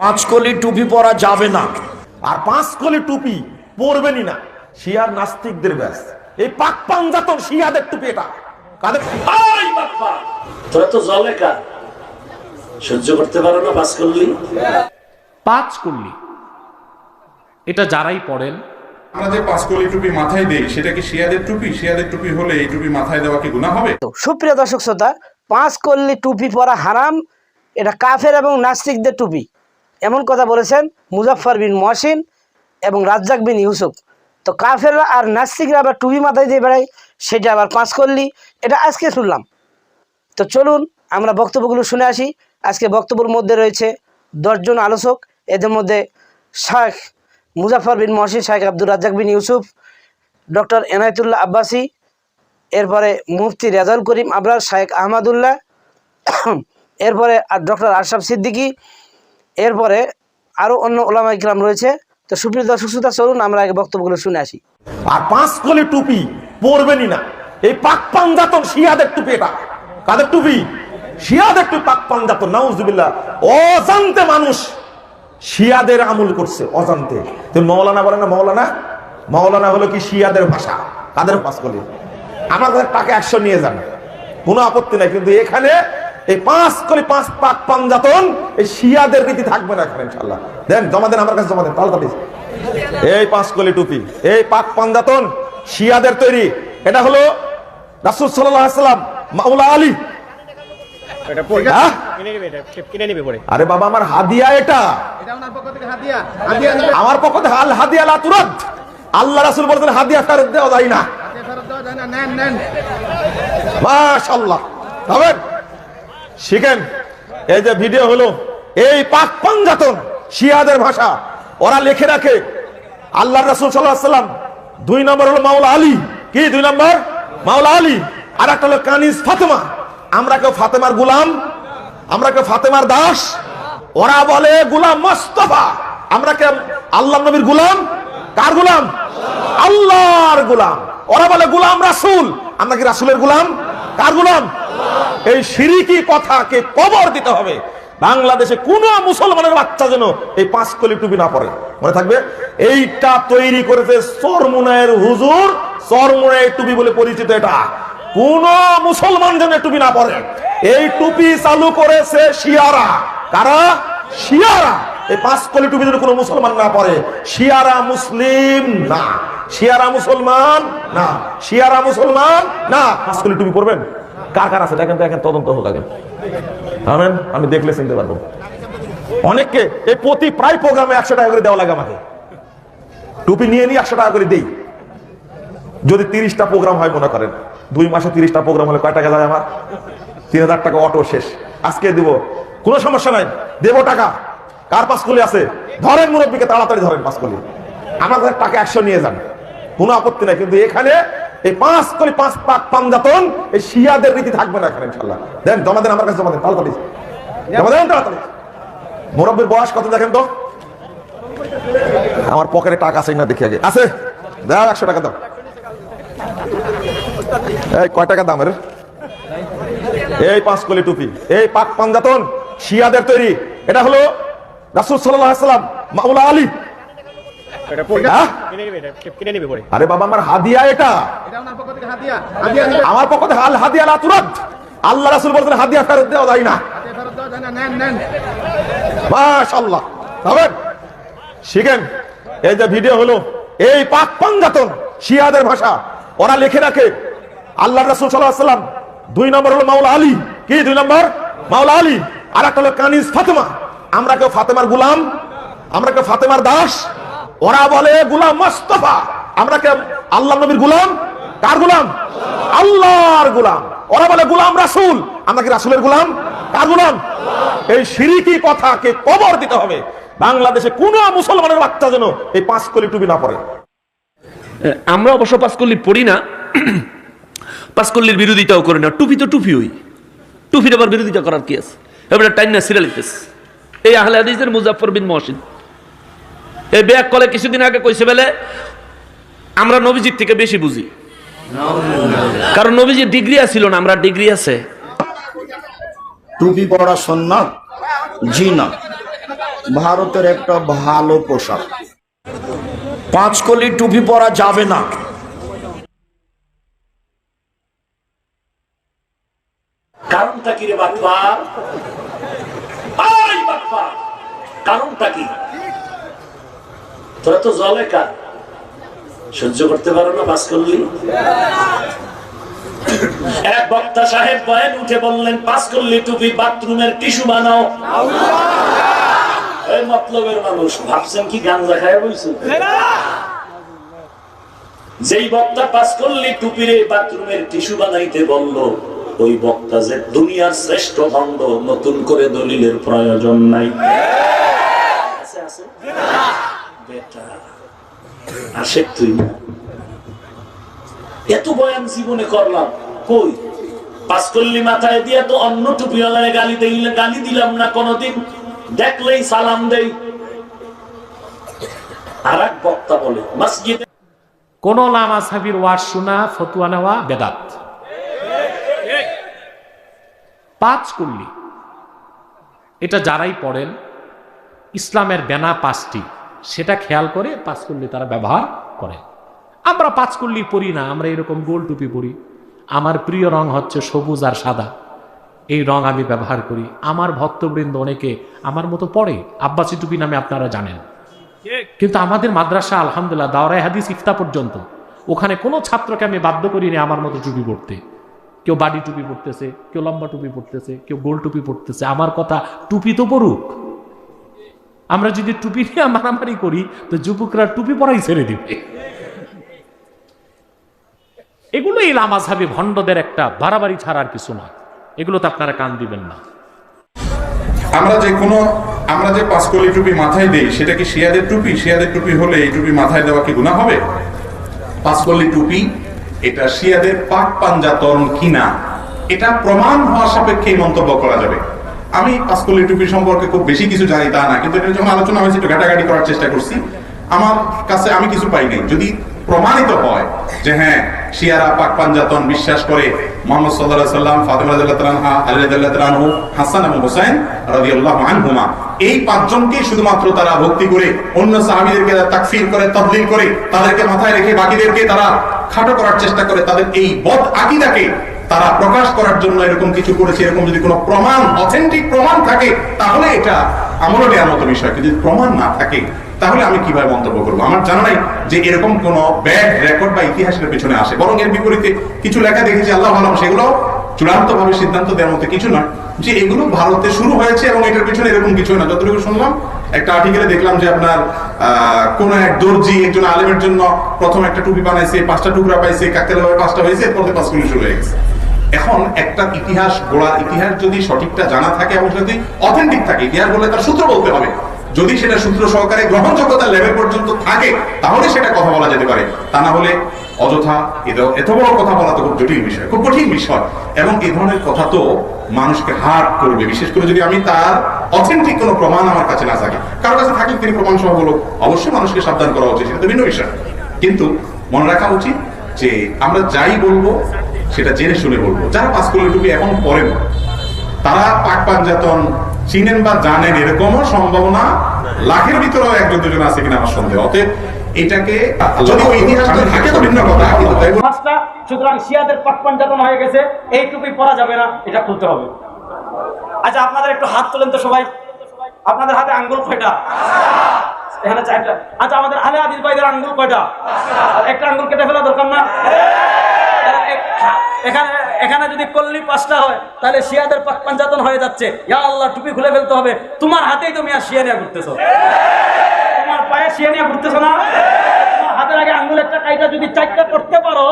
পাঁচ কলি টুপি পরা যাবে না। আর পাঁচ কলি টুপি পরবেনই না। শিয়ার নাস্তিকদের ব্যাস। এই পাক পাঞ্জাতন শিয়াদের টুপি এটা। কাদের তোরা তো জলে কার? সহ্য করতে পারো না পাস করলি পাঁচ করলি এটা যারাই পড়েন। আমরা যে পাঁচকলি টুপি মাথায় দেই সেটা কি শিয়াদের টুপি? শিয়াদের টুপি হলে এই টুপি মাথায় দেওয়া কি গুণা হবে? তো সুপ্রিয় দর্শক শ্রোতা পাঁচ কল্লি টুপি পরা হারাম এটা কাফের এবং নাস্তিকদের টুপি। এমন কথা বলেছেন মুজাফফর বিন মহসিন এবং রাজ্জাক বিন ইউসুফ। তো কাফেররা আর নাস্তিকরা আবার টুবি মাথায় দিয়ে বেড়ায়, সেটা আবার পাঁচ করলি, এটা আজকে শুনলাম। তো চলুন, আমরা বক্তব্যগুলো শুনে আসি। আজকে বক্তব্যের মধ্যে রয়েছে দশজন আলোচক, এদের মধ্যে শাহ মুজাফর বিন মহসিন শাহেখ আব্দুর রাজ্জাক বিন ইউসুফ, ডক্টর এনায়তুল্লাহ আব্বাসী, এরপরে মুফতি রেজাউল করিম আবরার শাহেখ আহমদুল্লাহ, এরপরে আর ডক্টর আশরাফ সিদ্দিকী এরপরে আরও অন্য ওলামা ইকরাম রয়েছে। তো সুপ্রিয় দর্শক, শ্রোতা, চলুন আমরা আগে বক্তব্যগুলো শুনে আসি। আর পাঁচ কলি টুপি পরবেনই না। এই পাক পাঞ্জাতন শিয়াদের টুপি এটা। কাদের টুপি? শিয়াদের টুপি, পাক পাঞ্জাতন। নাউজুবিল্লাহ, অজান্তে মানুষ শিয়াদের আমল করছে, অজান্তে। তুমি মৌলানা বলে না, মৌলানা? মৌলানা হলো কি শিয়াদের ভাষা। কাদের পাঁচ কলি? আমার টাকা একশো নিয়ে যান। কোনো আপত্তি নাই। কিন্তু এখানে এই পাঁচ কলি পাঁচ পাক পাঞ্জাতন এই শিয়াদের রীতি থাকবে না এখানে ইনশাল্লাহ দেন জমা দেন আমার কাছে জমা দেন তাড়াতাড়ি এই পাঁচ কলি টুপি এই পাক পাঞ্জাতন শিয়াদের তৈরি। এটা হলো রাসুল সাল্লাম মাওলা আলী। হ্যাঁ? আরে বাবা আমার হাদিয়া এটা। আমার পক্ষ থেকে আল হাদিয়া লা তুরাদ। আল্লাহ রাসূল বলেছেন হাদিয়া ফেরত দেওয়া যায় না। মাশাআল্লাহ। তবে শিখেন। এই যে ভিডিও হলো, এই পাক পাঞ্জাতন শিয়াদের ভাষা। ওরা লিখে রাখে আল্লাহ রাসূল সাল্লাম, দুই নম্বর হলো মাওলা আলী। কি দুই নম্বর? মাওলা আলী। আর একটা হলো কানিস ফাতেমা। আমরা কেউ ফাতেমার গুলাম? আমরা কেউ ফাতেমার দাস? ওরা বলে, গুলাম মোস্তফা। আমরা কে আল্লাহ নবীর গুলাম? কার গুলাম? আল্লাহর গুলাম। ওরা বলে, গুলাম রাসূল। আমরা কি রাসূলের গুলাম? কার গুলাম? এই সিরিকি কথাকে কবর দিতে হবে। বাংলাদেশে কোন মুসলমানের বাচ্চা যেন এই পাঁচ কলি টুপি না পড়ে মনে থাকবে? এইটা তৈরি করেছে সরমুনায়ের হুজুর। সরমুনায়ের টুপি বলে পরিচিত এটা। কোন মুসলমান যেন টুপি না পড়ে এই টুপি চালু করেছে শিয়ারা। কারা? শিয়ারা। এই পাঁচ কলি টুপি যদি কোনো মুসলমান না পড়ে শিয়ারা মুসলিম না। শিয়ারা মুসলমান না। শিয়ারা মুসলমান না। পাঁচ কলি টুপি পরবেন? কার কার আছে? দেখেন দেখেন, তদন্ত হোক আগে। আমেন? আমি দেখলে চিনতে পারব। অনেককে এই প্রতি প্রায় প্রোগ্রামে একশো টাকা করে দেওয়া লাগে আমাকে। টুপি নিয়ে নিয়ে একশো টাকা করে দেই। যদি তিরিশটা প্রোগ্রাম হয়, মনে করেন, দুই মাসে তিরিশটা প্রোগ্রাম হলে কয় টাকা যায় আমার? তিন হাজার টাকা অটো শেষ। আজকে দিব। কোনো সমস্যা নাই। দেবো টাকা। কার পাঁচকলি আছে? ধরেন মুরব্বীকে তাড়াতাড়ি ধরেন পাঁচকলি আমার টাকা একশো নিয়ে যান। কোনো আপত্তি নাই। কিন্তু এখানে এই পাঁচ কলি পাঁচ পাক পাঞ্জাতন, এই শিয়াদের রীতি থাকবে না এখানে ইনশাল্লাহ দেন, জমা দেন আমার কাছে, জমা দেন তাড়াতাড়ি জমা দেন তাড়াতাড়ি মুরব্বীর বয়স কত দেখেন তো? আমার পকেটে টাকা আছে না, দেখি আগে। আছে? দাও, একশো টাকা দাও। এই, কয় টাকা দামের? এই পাঁচ কলি টুপি। এই পাক পাঞ্জাতন, শিয়াদের তৈরি। এটা হলো রাসুল সাল্লাম মাওলা আলী? আরে বাবা আমার হাদিয়া এটা। আমার পক্ষ থেকে হাদিয়া। আল্লাহ রাসূল বলেছেন হাদিয়া ফেরত দেওয়া যায় না। মাশাআল্লাহ। তবে শিখেন। এই যে ভিডিও হলো এই পাক পাঞ্জাতন শিয়াদের ভাষা। ওরা লিখে রাখে আল্লাহ রাসূল সাল্লাল্লাহু আলাইহি সাল্লাম দুই নম্বর হলো মাওলা আলী। কি দুই নম্বর? মাওলা আলী। আর একটা হলো কানিজ ফাতেমা। আমরা কেউ ফাতেমার গুলাম আমরা কেউ ফাতেমার দাস ওরা বলে, গুলাম মোস্তফা। আমরা কে? আল্লাহ নবীর গুলাম? কার গুলাম? আল্লাহর গুলাম। ওরা বলে, গুলাম রাসুল। আমরা কি রাসুলের গুলাম? কার গুলাম? এই সিরিকি কথাকে কবর দিতে হবে। বাংলাদেশে কোন মুসলমানের বাচ্চা যেন এই পাঁচ কলি টুপি না পড়ে আমরা অবশ্য পাঁচকল্লি পড়ি না। পাঁচকল্লির বিরোধিতাও করি না। টুপি তো টুপি হই টুপির আবার বিরোধিতা করার কি আছে? এবারে টাইনা সিরিয়ালিতেস এই আহলে হাদিসের মুজাফর বিন মহসিন। এই ব্যাগ কলে কিছুদিন আগে কইছে বেলে, আমরা নবীজির থেকে বেশি বুঝি। কারণ নবীজির ডিগ্রি আছিল না, আমরা ডিগ্রি আছে। টুপি পড়া সন্ন্যাত জি না। ভারতের একটা ভালো পোশাক। পাঁচকলি টুপি পরা যাবে না। কারণটা কি রে বাপ্পা কারণটা কি? তোরা তো জলে কার? সহ্য করতে পারো না বাস করলি এক বক্তা সাহেব বয়েন উঠে বললেন পাস করলি টুপি বাথরুমের টিস্যু বানাও। এই মতলবের মানুষ ভাবছেন কি গান দেখায় বলছে যেই বক্তা পাস করলি টুপির বাথরুমের টিস্যু বানাইতে বলল ওই বক্তা যে দুনিয়ার শ্রেষ্ঠ ভণ্ড নতুন করে দলিলের প্রয়োজন নাই। আছে, আছে? এত বয়ান জীবনে করলাম। কই? পাস করলি মাথায় দিয়ে তো অন্য টুপিওয়ালারে গালি দিলে গালি দিলাম না কোনোদিন। দেখলেই সালাম দেই। আর এক বক্তা বলে, মসজিদে কোন লামা সাবির ওয়াজ শোনা, ফতুয়া নেওয়া বেদাত। পাঁচ কুল্লি। এটা যারাই পড়েন, ইসলামের বেনা পাঁচটি। সেটা খেয়াল করে পাঁচ কুল্লি তারা ব্যবহার করে। আমরা পাঁচ কুল্লি পড়ি না আমরা এরকম গোল টুপি পরি। আমার প্রিয় রং হচ্ছে সবুজ আর সাদা। এই রং আমি ব্যবহার করি। আমার ভক্তবৃন্দ অনেকে আমার মতো পড়ে। আব্বাসি টুপি নামে আপনারা জানেন। কিন্তু আমাদের মাদ্রাসা আলহামদুলিল্লাহ দাওরাই হাদিস ইফতা পর্যন্ত। ওখানে কোনো ছাত্রকে আমি বাধ্য করিনি আমার মতো টুপি পড়তে। কেউ বাড়ি টুপি পড়তেছে কেউ লম্বা টুপি পড়তেছে কেউ গোল টুপি পড়তেছে। আমার কথা টুপি তো পড়ুক। আমরা যদি টুপি নিয়ে মারামারি করি, তো যুবকরা টুপি পরাই ছেড়ে দিবে। এগুলো এই লামাঝাবি ভণ্ডদের একটা বাড়াবাড়ি ছাড়ার কিছু নয় এগুলোতে আপনারা কান দিবেন না। আমরা যে কোনো, আমরা যে পাঁচকলি টুপি মাথায় দেই, সেটা কি শিয়াদের টুপি? শিয়াদের টুপি হলে এই টুপি মাথায় দেওয়া কি গুণা হবে? পাঁচকলি টুপি, এটা শিয়াদের পাক পাঞ্জাতন কিনা? এটা প্রমাণ হওয়া সাপেক্ষে মন্তব্য করা যাবে। আমি পাঁচকলি টুপি সম্পর্কে খুব বেশি কিছু জানি তা না, কিন্তু এটা যখন আলোচনা হয়েছে একটু ঘাটাঘাটি করার চেষ্টা করছি। আমার কাছে আমি কিছু পাই নাই। যদি প্রমাণিত হয় যে হ্যাঁ শিয়ারা, পাক পাঞ্জাতন বিশ্বাস করে মোহাম্মদ সাল্লাহ সাল্লাম ফাতেমা আনহা, আলী আনহু, হাসান এবং হুসাইন রাদিয়াল্লাহু আনহুমা, এই পাঁচজনকে শুধুমাত্র তারা ভক্তি করে, অন্য সাহাবীদেরকে তাকফির করে তদলিল করে, তাদেরকে মাথায় রেখে বাকিদেরকে তারা খাটো করার চেষ্টা করে, তাদের এই বদ আকীদাকে তারা প্রকাশ করার জন্য এরকম কিছু করেছে, এরকম যদি কোনো প্রমাণ অথেন্টিক প্রমাণ থাকে, তাহলে এটা আমারও নেওয়ার মতো বিষয়। কিন্তু প্রমাণ না থাকে, তাহলে আমি কীভাবে মন্তব্য করব? আমার জানা নাই যে এরকম কোন ব্যাড রেকর্ড বা ইতিহাসের পেছনে আসে। বরং এর বিপরীতে কিছু লেখা দেখেছি, আল্লাহ আলম, সেগুলো চূড়ান্ত ভাবে সিদ্ধান্ত দেওয়ার মতো কিছু নয়। যে এগুলো ভারতে শুরু হয়েছে এবং এটার পিছনে এরকম কিছু না। যতটুকু শুনলাম, একটা আর্টিকেলে দেখলাম যে আপনার কোন এক দর্জি একজন আলেমের জন্য প্রথম একটা টুপি বানাইছে, পাঁচটা টুকরা পাইছে ভাবে পাঁচটা হয়েছে, এরপর থেকে পাঁচগুলি শুরু হয়ে গেছে। এখন একটা ইতিহাস গোড়ার ইতিহাস যদি সঠিকটা জানা থাকে এবং যদি অথেন্টিক থাকে, ইতিহাস বলে তার সূত্র বলতে হবে। যদি সেটা সূত্র সহকারে গ্রহণযোগ্যতার লেভেল পর্যন্ত থাকে, তাহলে সেটা কথা বলা যেতে পারে। তা না হলে অযথা এত- বড় কথা বলা তো খুব জটিল বিষয়, খুব কঠিন বিষয়। এবং এই ধরনের কথা তো মানুষকে হার্ট করবে। বিশেষ করে যদি আমি তার অথেন্টিক কোনো প্রমাণ আমার কাছে না থাকে। কারও কাছে থাকলে তিনি প্রমাণ সহ বলো অবশ্যই মানুষকে সাবধান করা উচিত, সেটা তো ভিন্ন বিষয়। কিন্তু মনে রাখা উচিত যে আমরা যাই বলব সেটা জেনে শুনে বলব। যারা পাঁচ কোটি টুপি এখন পড়েন তারা পাক পাঞ্জাতন চিনেন বা জানেন এরকমও সম্ভাবনা লাখের ভিতরেও একজন দুজন আছে কিনা আমার সন্দেহ। অতএব এটাকে যদি ওই ইতিহাস থাকে তো ভিন্ন কথা কিন্তু তাই বলে- সুতরাং শিয়াদের পাক পাঞ্জাতন হয়ে গেছে এই টুপি পরা যাবে না এটা খুলতে হবে। আচ্ছা আপনাদের একটু হাত তোলেন তো সবাই। আপনাদের হাতে আঙ্গুল কয়টা? এখানে চারটা। আচ্ছা আমাদের আলে আদিল ভাইদের আঙ্গুল কয়টা? একটা আঙ্গুল কেটে ফেলা দরকার না? এখানে এখানে যদি কল্লি পাঁচটা হয়, তাহলে শিয়াদের পাক পাঞ্জাতন হয়ে যাচ্ছে। ইয়া আল্লাহ, টুপি খুলে ফেলতে হবে। তোমার হাতেই তুমি আর শিয়া নিয়ে ঘুরতেছো। তোমার পায়ে শিয়া নিয়ে ঘুরতেছো না? হাতের আগে আঙ্গুল একটা কাইটা যদি চারটা করতে পারো,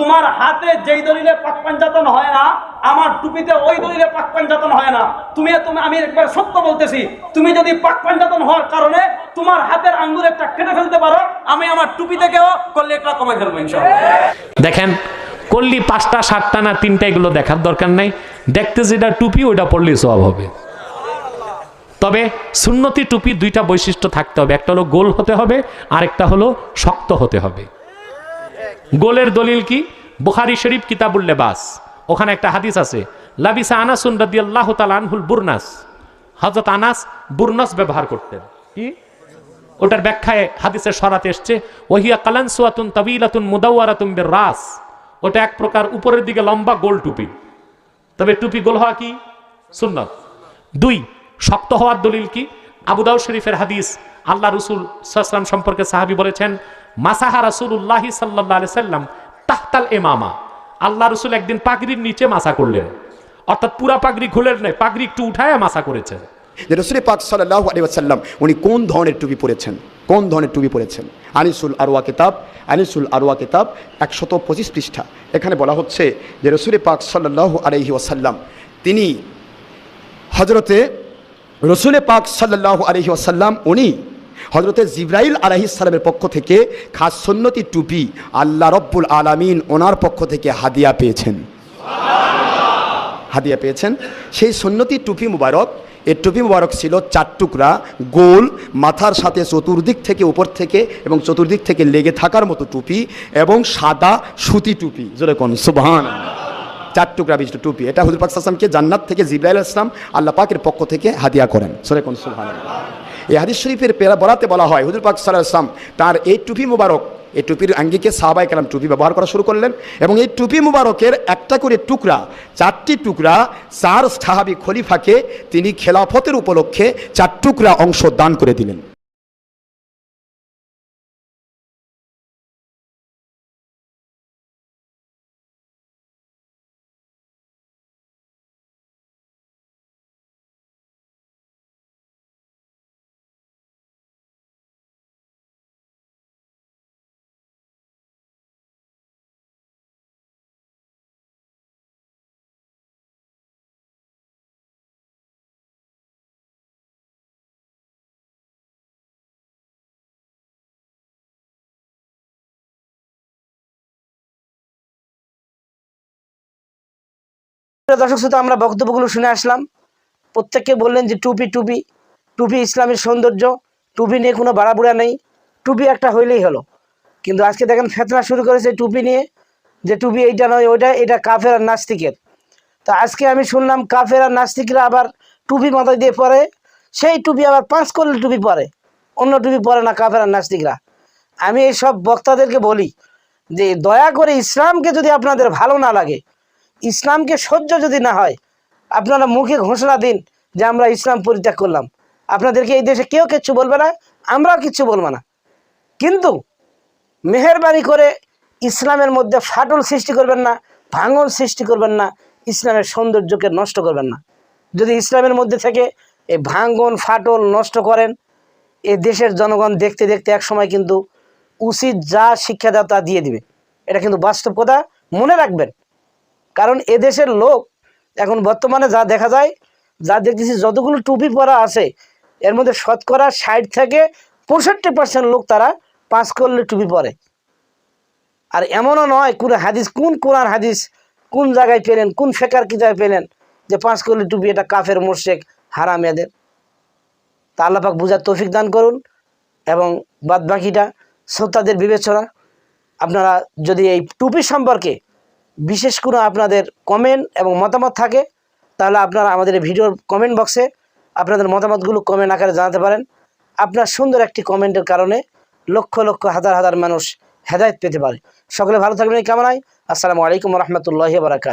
তোমার হাতে যেই দলিলে পাক পাঞ্জাতন হয় না, আমার টুপিতে ওই দলিলে পাক পাঞ্জাতন হয় না। তুমি তুমি, আমি একবার সত্য বলতেছি। তুমি যদি পাক পাঞ্জাতন হওয়ার কারণে তোমার হাতের আঙ্গুল একটা কেটে ফেলতে পারো, আমি আমার টুপি থেকেও করলে একটা কমে ফেলব দেখেন করলি পাঁচটা, সাতটা না তিনটা এগুলো দেখার দরকার নাই। দেখতে যেটা টুপি, ওইটা পড়লেই সব হবে। তবে সুন্নতি টুপি দুইটা বৈশিষ্ট্য থাকতে হবে। একটা হলো গোল হতে হবে, আরেকটা হলো শক্ত হতে হবে। গোলের দলিল কি? বুখারি শরীফ, কিতাবুল লেবাস। ওখানে একটা হাদিস আছে, লাবিসা আনাসুন রাদিয়াল্লাহু তাআলা আনহুল বুরনাস। হজরত আনাস বুরনাস ব্যবহার করতেন। কি? ওটার ব্যাখ্যায় হাদিসের সরাতে এসছে, ওহিয়া কালানসুয়াতুন তাবিলাতুন মুদাওয়ারাতুন বির রাস। ওটা এক প্রকার উপরের দিকে লম্বা গোল টুপি। তবে টুপি গোল হওয়া কি? সুন্নত। দুই, শক্ত হওয়ার দলিল কি? আবুদাউ শরীফের হাদিস আল্লাহ রসুল সাল্লাম সম্পর্কে সাহাবি বলেছেন, মাসাহা রাসূলুল্লাহি সাল্লাল্লাহু আলাইহি সাল্লাম তাহতাল এমামা আল্লাহ রসুল একদিন পাগড়ির নিচে মাসা করলেন। অর্থাৎ পুরা পাগড়ি খুলেন নাই পাগড়ি একটু উঠায় মাসা করেছেন। যে রসুল পাক সাল্লাহ আলী আসাল্লাম উনি কোন ধরনের টুপি পরেছেন? কোন ধরনের টুপি পরেছেন? আনিসুল আরওয়া কিতাব, আনিসুল আরওয়া কিতাব একশত পঁচিশ পৃষ্ঠা। এখানে বলা হচ্ছে যে রসুল পাক সাল্লাহ আলহি ওয়াসাল্লাম, তিনি হজরতে রসুল পাক সাল্লাহ আলহি ওয়াসাল্লাম, উনি হজরতে জিব্রাইল আলহিসাল্লামের পক্ষ থেকে খাস সন্নতি টুপি আল্লাহ রব্বুল আলামিন ওনার পক্ষ থেকে হাদিয়া পেয়েছেন। হাদিয়া পেয়েছেন। সেই সন্নতি টুপি মুবারক এই টুপি মুবারক ছিল চার টুকরা গোল, মাথার সাথে চতুর্দিক থেকে উপর থেকে এবং চতুর্দিক থেকে লেগে থাকার মতো টুপি এবং সাদা সুতি টুপি। যেরকম সুবহান চার টুকরা বিশিষ্ট টুপি। এটা হুজুর পাক সাল্লামকে জান্নাত থেকে জিব্রাইল ইসলাম আল্লাহ পাকের পক্ষ থেকে হাদিয়া করেন। যেরকম সুবহান এই হাদিস শরীফের পেরা বরাতে বলা হয়, হুজুর পাক সাল্লাহ তার এই টুপি মুবারক এই টুপির আঙ্গিকে সাহাবাই কালাম টুপি ব্যবহার করা শুরু করলেন এবং এই টুপি মুবারকের একটা করে টুকরা, চারটি টুকরা চার সাহাবি খলিফাকে তিনি খেলাফতের উপলক্ষে চার টুকরা অংশ দান করে দিলেন। দর্শক শ্রোতা, আমরা বক্তব্যগুলো শুনে আসলাম। প্রত্যেককে বললেন যে টুপি টুপি টুপি ইসলামের সৌন্দর্য, টুপি নিয়ে কোনো বাড়াবুড়া নেই, টুপি একটা হইলেই হলো। কিন্তু আজকে দেখেন ফেতনা শুরু করেছে টুপি নিয়ে, যে টুপি এইটা নয়, ওইটা, এটা কাফের আর নাস্তিকের। তো আজকে আমি শুনলাম কাফের আর নাস্তিকরা আবার টুপি মাথায় দিয়ে পরে, সেই টুপি আবার পাঁচ করলে টুপি পরে, অন্য টুপি পরে না কাফের আর নাস্তিকরা। আমি এই সব বক্তাদেরকে বলি যে দয়া করে ইসলামকে যদি আপনাদের ভালো না লাগে ইসলামকে সহ্য যদি না হয়, আপনারা মুখে ঘোষণা দিন যে আমরা ইসলাম পরিত্যাগ করলাম। আপনাদেরকে এই দেশে কেউ কিচ্ছু বলবে না, আমরাও কিচ্ছু বলব না। কিন্তু মেহরবানি করে ইসলামের মধ্যে ফাটল সৃষ্টি করবেন না, ভাঙন সৃষ্টি করবেন না, ইসলামের সৌন্দর্যকে নষ্ট করবেন না। যদি ইসলামের মধ্যে থেকে এই ভাঙ্গন ফাটল নষ্ট করেন, এ দেশের জনগণ দেখতে দেখতে এক সময় কিন্তু উচিত যা শিক্ষা দেওয়া তা দিয়ে দিবে। এটা কিন্তু বাস্তব কথা, মনে রাখবেন। কারণ এদেশের লোক এখন বর্তমানে যা দেখা যায়, যা দেখতেছি যতগুলো টুপি পরা আছে, এর মধ্যে শতকরা ষাট থেকে পঁয়ষট্টি পার্সেন্ট লোক তারা পাঁচ করলে টুপি পরে। আর এমনও নয় কোন হাদিস, কোন কোরআন হাদিস, কোন জায়গায় পেলেন, কোন ফেকার কিতাবে পেলেন যে পাঁচ করলে টুপি এটা কাফের মোর্শেক হারাম এদের। তা আল্লাপাক বুঝার তৌফিক দান করুন এবং বাদ বাকিটা শ্রোতাদের বিবেচনা, আপনারা যদি এই টুপি সম্পর্কে বিশেষ কোনো আপনাদের কমেন্ট এবং মতামত থাকে, তাহলে আপনারা আমাদের ভিডিওর কমেন্ট বক্সে আপনাদের মতামতগুলো কমেন্ট আকারে জানাতে পারেন। আপনার সুন্দর একটি কমেন্টের কারণে লক্ষ লক্ষ হাজার হাজার মানুষ হেদায়ত পেতে পারে। সকলে ভালো থাকবেন এই কামনায়। আসসালামু আলাইকুম রহমতুল্লাহ বারাকাত